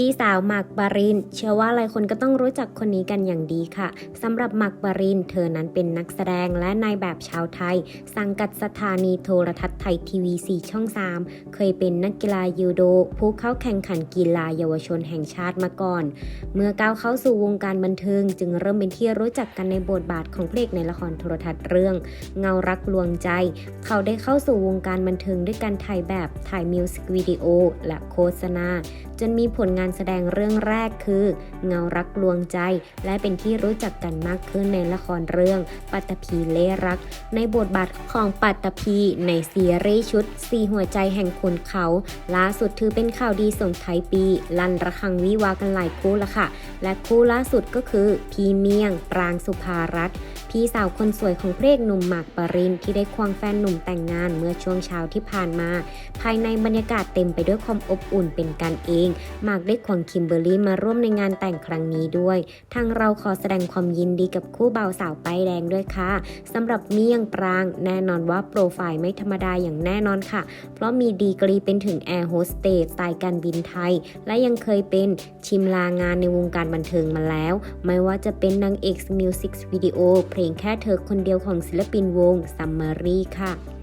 พี่สาวหมากปริน เชื่อว่าหลายคนก็ต้องรู้จักคนนี้กันอย่างดีค่ะสำหรับหมากปริน เธอนั้นเป็นนักแสดงและนายแบบชาวไทย สังกัดสถานีโทรทัศน์ไทยทีวี 4 ช่อง 3 เคยเป็นนักกีฬายูโด ผู้เข้าแข่งขันกีฬาเยาวชนแห่งชาติมาก่อน เมื่อก้าวเข้าสู่วงการบันเทิง จึงเริ่มเป็นที่รู้จักกันในบทบาทของพระเอกในละครโทรทัศน์เรื่อง เงารักลวงใจ เขาได้เข้าสู่วงการบันเทิงด้วยการถ่ายแบบถ่ายมิวสิกวิดีโอและโฆษณา จนมีผลงานแสดงเรื่องแรกคือ เงารักลวงใจ และเป็นที่รู้จักกันมากขึ้นในละครเรื่อง ปัตตภีเล่รัก ในบทบาทของปัตตภีในซีรีส์ชุดสีหัวใจแห่งคุณเขา ล่าสุดถือเป็นข่าวดีส่งท้ายปี ลั่นระฆังวิวากันหลายคู่ละค่ะ และคู่ล่าสุดก็คือ พีเมียง ปรางสุภารัตน์ พี่สาวคนสวยของพระเอกหนุ่มหมากปรินที่ได้ควงแฟนหนุ่มแต่งงานเมื่อช่วงเช้าที่ผ่านมา ภายในบรรยากาศเต็มไปด้วยความอบอุ่นเป็นกันเองหมากได้ควงคิมเบอร์รี่มาร่วมในงานแต่งครั้งนี้ด้วย ทางเราขอแสดงความยินดีกับคู่บ่าวสาวป้ายแดงด้วยค่ะสำหรับเมี่ยงปราง แน่นอนว่าโปรไฟล์ไม่ธรรมดาอย่างแน่นอนค่ะ เพราะมีดีกรีเป็นถึงแอร์โฮสเตสสายการบินไทย และยังเคยเป็นชิมลางานในวงการบันเทิงมาแล้ว ไม่ว่าจะเป็นนางเอกมิวสิกวิดีโอเพลงแค่เธอคนเดียวของศิลปินวงซัมมารีค่ะ